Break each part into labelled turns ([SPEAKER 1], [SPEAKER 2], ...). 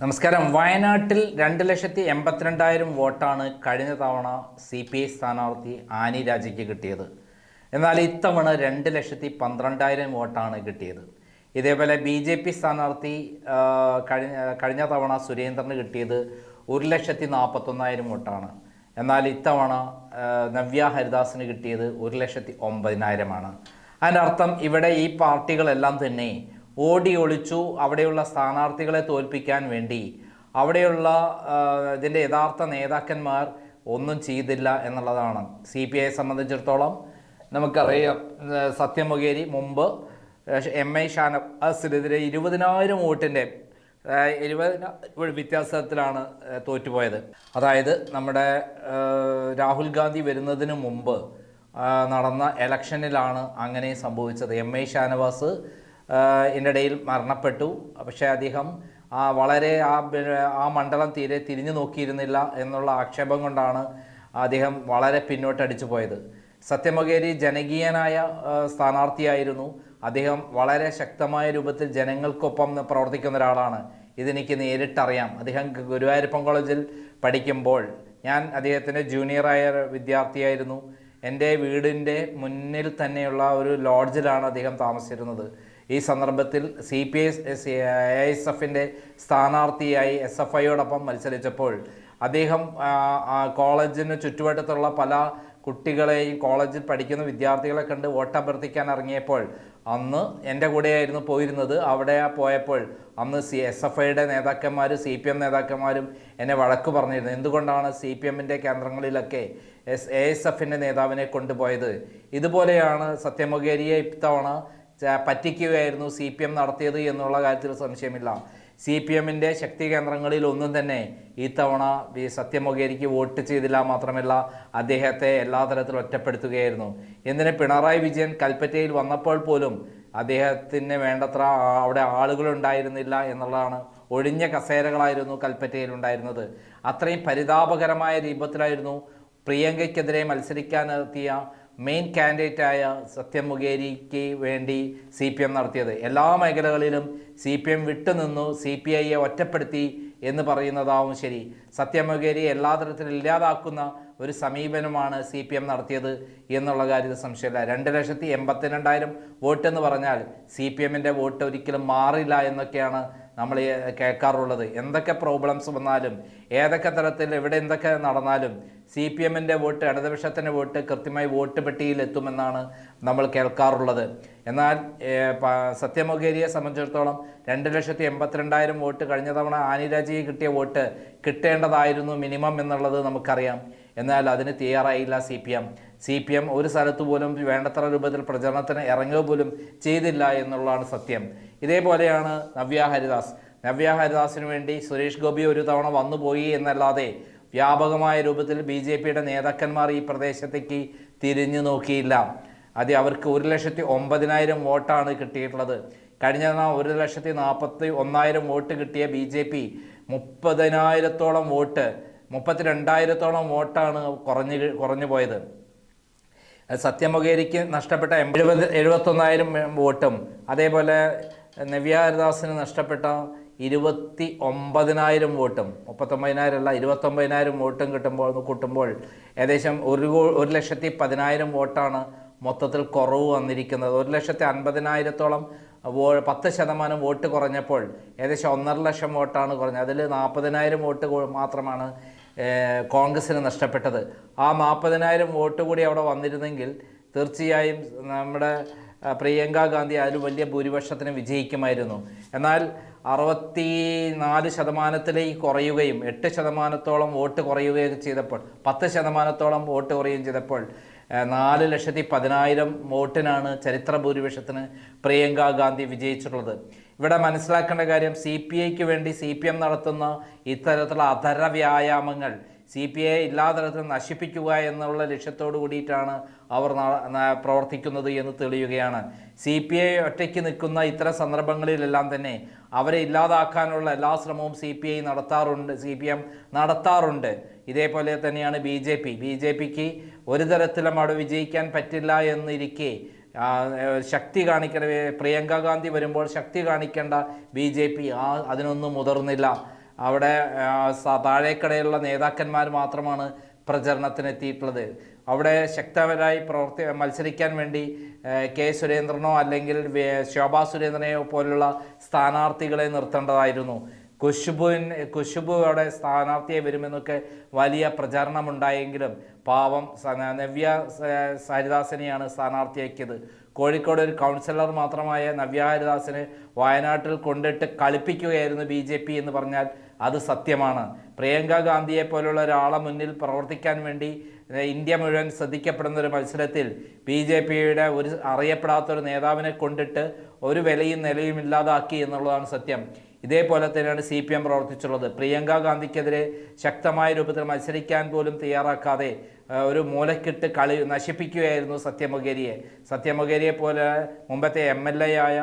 [SPEAKER 1] നമസ്കാരം. വയനാട്ടിൽ രണ്ട് ലക്ഷത്തി എൺപത്തിരണ്ടായിരം വോട്ടാണ് കഴിഞ്ഞ തവണ സി പി ഐ സ്ഥാനാർത്ഥി ആനി രാജയ്ക്ക് കിട്ടിയത്. എന്നാൽ ഇത്തവണ രണ്ട് ലക്ഷത്തി പന്ത്രണ്ടായിരം വോട്ടാണ് കിട്ടിയത്. ഇതേപോലെ ബി ജെ പി സ്ഥാനാർത്ഥി കഴിഞ്ഞ കഴിഞ്ഞ തവണ സുരേന്ദ്രന് കിട്ടിയത് ഒരു ലക്ഷത്തി നാൽപ്പത്തൊന്നായിരം വോട്ടാണ്. എന്നാൽ ഇത്തവണ നവ്യ ഹരിദാസിന് കിട്ടിയത് ഒരു ലക്ഷത്തി ഒമ്പതിനായിരമാണ്. അതിന്റെ അർത്ഥം ഇവിടെ ഈ പാർട്ടികളെല്ലാം തന്നെ ഓടി ഒളിച്ചു അവിടെയുള്ള സ്ഥാനാർത്ഥികളെ തോൽപ്പിക്കാൻ വേണ്ടി. അവിടെയുള്ള ഇതിന്റെ യഥാർത്ഥ നേതാക്കന്മാർ ഒന്നും ചെയ്തില്ല എന്നുള്ളതാണ് സി പി ഐയെ സംബന്ധിച്ചിടത്തോളം. നമുക്കറിയാം സത്യമൊകേരി മുമ്പ് എം ഐ ഷാനവാസിനെതിരെ ഇരുപതിനായിരം വോട്ടിന്റെ ഇരുപതിനായിരം വ്യത്യാസത്തിലാണ് തോറ്റുപോയത്. അതായത് നമ്മുടെ രാഹുൽ ഗാന്ധി വരുന്നതിന് മുമ്പ് നടന്ന എലക്ഷനിലാണ് അങ്ങനെ സംഭവിച്ചത്. എം ഐ ഷാനവാസ് ഇതിന്റെ ഇടയിൽ മരണപ്പെട്ടു. പക്ഷേ അദ്ദേഹം ആ വളരെ ആ ആ മണ്ഡലം തീരെ തിരിഞ്ഞു നോക്കിയിരുന്നില്ല എന്നുള്ള ആക്ഷേപം കൊണ്ടാണ് അദ്ദേഹം വളരെ പിന്നോട്ടടിച്ചു പോയത്. സത്യമൊകേരി ജനകീയനായ സ്ഥാനാർത്ഥിയായിരുന്നു. അദ്ദേഹം വളരെ ശക്തമായ രൂപത്തിൽ ജനങ്ങൾക്കൊപ്പം പ്രവർത്തിക്കുന്ന ഒരാളാണ്. ഇതെനിക്ക് നേരിട്ടറിയാം. അദ്ദേഹം ഗുരുവായൂരപ്പൻ കോളേജിൽ പഠിക്കുമ്പോൾ ഞാൻ അദ്ദേഹത്തിന്റെ ജൂനിയറായ വിദ്യാർത്ഥിയായിരുന്നു. എന്റെ വീടിന്റെ മുന്നിൽ തന്നെയുള്ള ഒരു ലോഡ്ജിലാണ് അദ്ദേഹം താമസിച്ചിരുന്നത്. ഈ സന്ദർഭത്തിൽ C P S A S എഫിന്റെ സ്ഥാനാർത്ഥിയായി എസ് എഫ് ഐയോടൊപ്പം മത്സരിച്ചപ്പോൾ അദ്ദേഹം കോളേജിന് ചുറ്റുവട്ടത്തുള്ള പല കുട്ടികളെയും കോളേജിൽ പഠിക്കുന്ന വിദ്യാർത്ഥികളെ കണ്ട് വോട്ടഭ്യർത്ഥിക്കാൻ ഇറങ്ങിയപ്പോൾ അന്ന് എന്റെ കൂടെയായിരുന്നു പോയിരുന്നത്. അവിടെ പോയപ്പോൾ അന്ന് സി എസ് എഫ് ഐയുടെ നേതാക്കന്മാരും സി പി എം നേതാക്കന്മാരും എന്നെ വഴക്ക് പറഞ്ഞിരുന്നു. എന്തുകൊണ്ടാണ് സി പി എമ്മിന്റെ കേന്ദ്രങ്ങളിലൊക്കെ എസ് എ എസ് എഫിന്റെ നേതാവിനെ കൊണ്ടുപോയത്? ഇതുപോലെയാണ് സത്യമൊകേരിയെ ഇത്തവണ പറ്റിക്കുകയായിരുന്നു സി പി എം നടത്തിയത് എന്നുള്ള കാര്യത്തിൽ സംശയമില്ല. സി പി എമ്മിന്റെ ശക്തി കേന്ദ്രങ്ങളിൽ ഒന്നും തന്നെ ഇത്തവണ ഈ സത്യമൊകേരിക്ക് വോട്ട് ചെയ്തില്ല മാത്രമല്ല അദ്ദേഹത്തെ എല്ലാ തരത്തിലും ഒറ്റപ്പെടുത്തുകയായിരുന്നു. എന്തിന് പിണറായി വിജയൻ കൽപ്പറ്റയിൽ വന്നപ്പോൾ പോലും അദ്ദേഹത്തിന് വേണ്ടത്ര അവിടെ ആളുകളുണ്ടായിരുന്നില്ല എന്നുള്ളതാണ് ഒഴിഞ്ഞ കസേരകളായിരുന്നു കൽപ്പറ്റയിൽ ഉണ്ടായിരുന്നത്. അത്രയും പരിതാപകരമായ രൂപത്തിലായിരുന്നു പ്രിയങ്കയ്ക്കെതിരെ മത്സരിക്കാനെത്തിയ മെയിൻ കാൻഡിഡേറ്റായ സത്യം മുഖേരിക്ക് വേണ്ടി സി പി എം നടത്തിയത്. എല്ലാ മേഖലകളിലും സി പി എം വിട്ടുനിന്നു സി പി ഐയെ ഒറ്റപ്പെടുത്തി എന്ന് പറയുന്നതാവും ശരി. സത്യം മുഖേരി എല്ലാ തരത്തിലും ഇല്ലാതാക്കുന്ന ഒരു സമീപനമാണ് സി പി എം നടത്തിയത് എന്നുള്ള കാര്യത്തിൽ സംശയമില്ല. രണ്ട് ലക്ഷത്തി എൺപത്തിരണ്ടായിരം വോട്ട് എന്ന് പറഞ്ഞാൽ സി പി എമ്മിന്റെ വോട്ട് ഒരിക്കലും മാറില്ല എന്നൊക്കെയാണ് നമ്മൾ കേൾക്കാറുള്ളത്. എന്തൊക്കെ പ്രോബ്ലംസ് വന്നാലും ഏതൊക്കെ തരത്തിൽ എവിടെ എന്തൊക്കെ നടന്നാലും സി പി എമ്മിന്റെ വോട്ട് ഇടതുപക്ഷത്തിന്റെ വോട്ട് കൃത്യമായി വോട്ട് പെട്ടിയിൽ എത്തുമെന്നാണ് നമ്മൾ കേൾക്കാറുള്ളത്. എന്നാൽ സത്യമൊഗേരിയെ സംബന്ധിച്ചിടത്തോളം രണ്ട് ലക്ഷത്തി എൺപത്തിരണ്ടായിരം വോട്ട് കഴിഞ്ഞ തവണ ആനിരാജിയെ കിട്ടിയ വോട്ട് കിട്ടേണ്ടതായിരുന്നു മിനിമം എന്നുള്ളത് നമുക്കറിയാം. എന്നാൽ അതിന് തയ്യാറായില്ല C P M C P M ഒരു സ്ഥലത്ത് പോലും വേണ്ടത്ര രൂപത്തിൽ പ്രചരണത്തിന് ഇറങ്ങുക പോലും ചെയ്തില്ല എന്നുള്ളതാണ് സത്യം. ഇതേപോലെയാണ് നവ്യ ഹരിദാസ്. നവ്യ ഹരിദാസിന് വേണ്ടി സുരേഷ് ഗോപി ഒരു തവണ വന്നുപോയി എന്നല്ലാതെ വ്യാപകമായ രൂപത്തിൽ ബി ജെ പിയുടെ നേതാക്കന്മാർ ഈ പ്രദേശത്തേക്ക് തിരിഞ്ഞു നോക്കിയില്ല. അത് അവർക്ക് ഒരു ലക്ഷത്തി ഒമ്പതിനായിരം വോട്ടാണ് കിട്ടിയിട്ടുള്ളത്. കഴിഞ്ഞ ഒരു ലക്ഷത്തി നാൽപ്പത്തി ഒന്നായിരം വോട്ട് കിട്ടിയ ബി ജെ പി മുപ്പതിനായിരത്തോളം വോട്ട് മുപ്പത്തിരണ്ടായിരത്തോളം വോട്ടാണ് കുറഞ്ഞ് കുറഞ്ഞു പോയത്. സത്യമൊകേരിക്ക് നഷ്ടപ്പെട്ട എഴുപത് എഴുപത്തൊന്നായിരം വോട്ടും അതേപോലെ നവ്യ നഷ്ടപ്പെട്ട ഇരുപത്തി ഒമ്പതിനായിരം വോട്ടും മുപ്പത്തൊമ്പതിനായിരം അല്ല ഇരുപത്തൊമ്പതിനായിരം വോട്ടും കിട്ടുമ്പോൾ കൂട്ടുമ്പോൾ ഏകദേശം ഒരു ഒരു ലക്ഷത്തി പതിനായിരം വോട്ടാണ് മൊത്തത്തിൽ കുറവ് വന്നിരിക്കുന്നത്. ഒരു ലക്ഷത്തി അൻപതിനായിരത്തോളം വോ പത്ത് ശതമാനം വോട്ട് കുറഞ്ഞപ്പോൾ ഏകദേശം ഒന്നര ലക്ഷം വോട്ടാണ് കുറഞ്ഞത്. അതിൽ നാൽപ്പതിനായിരം വോട്ട് മാത്രമാണ് കോൺഗ്രസ്സിന് നഷ്ടപ്പെട്ടത്. ആ നാൽപ്പതിനായിരം വോട്ട് കൂടി അവിടെ വന്നിരുന്നെങ്കിൽ തീർച്ചയായും നമ്മുടെ പ്രിയങ്ക ഗാന്ധി അതിൽ വലിയ ഭൂരിപക്ഷത്തിന് വിജയിക്കുമായിരുന്നു. എന്നാൽ അറുപത്തി നാല് ശതമാനത്തിലേക്ക് കുറയുകയും എട്ട് ശതമാനത്തോളം വോട്ട് കുറയുകയും ചെയ്തപ്പോൾ പത്ത് ശതമാനത്തോളം വോട്ട് കുറയുകയും ചെയ്തപ്പോൾ നാല് ലക്ഷത്തി പതിനായിരം വോട്ടിനാണ് ചരിത്ര ഭൂരിപക്ഷത്തിന് പ്രിയങ്ക ഗാന്ധി വിജയിച്ചിട്ടുള്ളത്. ഇവിടെ മനസ്സിലാക്കേണ്ട കാര്യം സി പി ഐക്ക് വേണ്ടി സി പി എം നടത്തുന്ന ഇത്തരത്തിലുള്ള അധര വ്യായാമങ്ങൾ സി പി ഐ തരത്തിലും നശിപ്പിക്കുക എന്നുള്ള ലക്ഷ്യത്തോടു കൂടിയിട്ടാണ് അവർ പ്രവർത്തിക്കുന്നത് എന്ന് തെളിയുകയാണ്. സി പി ഐ ഒറ്റയ്ക്ക് നിൽക്കുന്ന ഇത്തരം സന്ദർഭങ്ങളിലെല്ലാം തന്നെ അവരെ ഇല്ലാതാക്കാനുള്ള എല്ലാ ശ്രമവും സി പി ഐ നടത്താറുണ്ട് സി പി എം നടത്താറുണ്ട്. ഇതേപോലെ തന്നെയാണ് B J P. B J പിക്ക് ഒരു തരത്തിലും അവിടെ വിജയിക്കാൻ പറ്റില്ല എന്നിരിക്കെ ശക്തി കാണിക്കണ പ്രിയങ്ക ഗാന്ധി വരുമ്പോൾ ശക്തി കാണിക്കേണ്ട ബി ജെ പി ആ അതിനൊന്നും മുതിർന്നില്ല. അവിടെ താഴേക്കടയിലുള്ള നേതാക്കന്മാർ മാത്രമാണ് പ്രചരണത്തിനെത്തിയിട്ടുള്ളത്. അവിടെ ശക്തരായി പ്രവർത്തി മത്സരിക്കാൻ വേണ്ടി കെ സുരേന്ദ്രനോ അല്ലെങ്കിൽ ശോഭാ സുരേന്ദ്രനെയോ പോലുള്ള സ്ഥാനാർത്ഥികളെ നിർത്തേണ്ടതായിരുന്നു. കുശുബുവിന് കുശുബു അവിടെ സ്ഥാനാർത്ഥിയെ വരുമെന്നൊക്കെ വലിയ പ്രചാരണമുണ്ടായെങ്കിലും പാവം നവ്യ സരിദാസനെയാണ് സ്ഥാനാർത്ഥിയാക്കിയത്. കോഴിക്കോട് ഒരു കൗൺസിലർ മാത്രമായ നവ്യ ഹരിദാസിനെ വയനാട്ടിൽ കൊണ്ടിട്ട് കളിപ്പിക്കുകയായിരുന്നു ബി ജെ പി എന്ന് പറഞ്ഞാൽ അത് സത്യമാണ്. പ്രിയങ്ക ഗാന്ധിയെ പോലുള്ള ഒരാളെ മുന്നിൽ പ്രവർത്തിക്കാൻ വേണ്ടി ഇന്ത്യ മുഴുവൻ ശ്രദ്ധിക്കപ്പെടുന്ന ഒരു മത്സരത്തിൽ ബി ജെ പിയുടെ ഒരു അറിയപ്പെടാത്തൊരു നേതാവിനെ കൊണ്ടിട്ട് ഒരു വിലയും നിലയും ഇല്ലാതാക്കി എന്നുള്ളതാണ് സത്യം. ഇതേപോലെ തന്നെയാണ് സി പി എം പ്രവർത്തിച്ചുള്ളത് പ്രിയങ്ക ഗാന്ധിക്കെതിരെ ശക്തമായ രൂപത്തിൽ മത്സരിക്കാൻ പോലും തയ്യാറാക്കാതെ ഒരു മൂലക്കിട്ട് കളി നശിപ്പിക്കുകയായിരുന്നു സത്യമൊഗേരിയെ സത്യമൊഗേരിയെ പോലെ മുമ്പത്തെ എം എൽ എ ആയ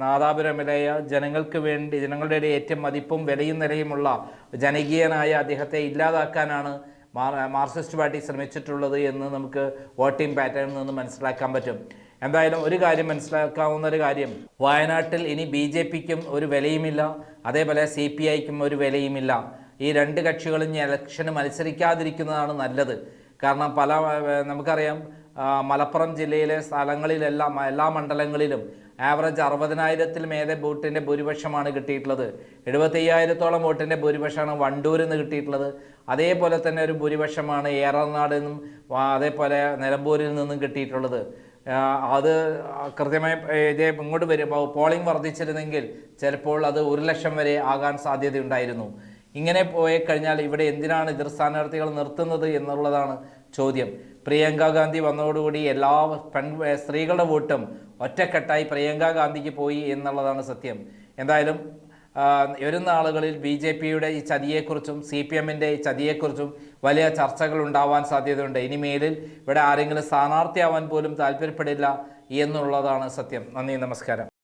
[SPEAKER 1] നാദാപുരം എൽ എ ജനങ്ങൾക്ക് വേണ്ടി ജനങ്ങളുടെ ഏറ്റവും മതിപ്പും വിലയും നിലയുമുള്ള ജനകീയനായ അദ്ദേഹത്തെ ഇല്ലാതാക്കാനാണ് മാർ- മാർക്സിസ്റ്റ് പാർട്ടി ശ്രമിച്ചിട്ടുള്ളത് എന്ന് നമുക്ക് വോട്ടിംഗ് പാറ്റേണിൽ നിന്ന് മനസ്സിലാക്കാൻ പറ്റും. എന്തായാലും ഒരു കാര്യം മനസ്സിലാക്കാവുന്ന ഒരു കാര്യം. വയനാട്ടിൽ ഇനി ബി ജെ പിക്കും ഒരു വിലയുമില്ല. അതേപോലെ സി പി ഐക്കും ഒരു വിലയുമില്ല. ഈ രണ്ട് കക്ഷികളും ഇനി ഇലക്ഷന് മത്സരിക്കാതിരിക്കുന്നതാണ് നല്ലത്. കാരണം പല നമുക്കറിയാം മലപ്പുറം ജില്ലയിലെ സ്ഥലങ്ങളിലെല്ലാം എല്ലാ മണ്ഡലങ്ങളിലും ആവറേജ് അറുപതിനായിരത്തിൽ മേലെ വോട്ടിന്റെ ഭൂരിപക്ഷമാണ് കിട്ടിയിട്ടുള്ളത്. എഴുപത്തയ്യായിരത്തോളം വോട്ടിന്റെ ഭൂരിപക്ഷമാണ് വണ്ടൂരിൽ നിന്ന് കിട്ടിയിട്ടുള്ളത്. അതേപോലെ തന്നെ ഒരു ഭൂരിപക്ഷമാണ് ഏറനാടിൽ നിന്നും അതേപോലെ നിലമ്പൂരിൽ നിന്നും കിട്ടിയിട്ടുള്ളത്. അത് കൃത്യമായി ഇതേ ഇങ്ങോട്ട് വരുമ്പോൾ പോളിംഗ് വർദ്ധിച്ചിരുന്നെങ്കിൽ ചിലപ്പോൾ അത് ഒരു ലക്ഷം വരെ ആകാൻ സാധ്യതയുണ്ടായിരുന്നു. ഇങ്ങനെ പോയി കഴിഞ്ഞാൽ ഇവിടെ എന്തിനാണ് എതിർ സ്ഥാനാർത്ഥികൾ നിർത്തുന്നത് എന്നുള്ളതാണ് ചോദ്യം. പ്രിയങ്ക ഗാന്ധി വന്നതോടുകൂടി എല്ലാ പെൺ സ്ത്രീകളുടെ വോട്ടും ഒറ്റക്കെട്ടായി പ്രിയങ്ക ഗാന്ധിക്ക് പോയി എന്നുള്ളതാണ് സത്യം. എന്തായാലും വരുന്ന ആളുകളിൽ ബി ജെ പിയുടെ ഈ ചതിയെക്കുറിച്ചും സി പി എമ്മിന്റെ ഈ ചതിയെക്കുറിച്ചും വലിയ ചർച്ചകൾ ഉണ്ടാവാൻ സാധ്യതയുണ്ട്. ഇനി മേലിൽ ഇവിടെ ആരെങ്കിലും സ്ഥാനാർത്ഥിയാവാൻ പോലും താല്പര്യപ്പെടില്ല എന്നുള്ളതാണ് സത്യം. നന്ദി നമസ്കാരം.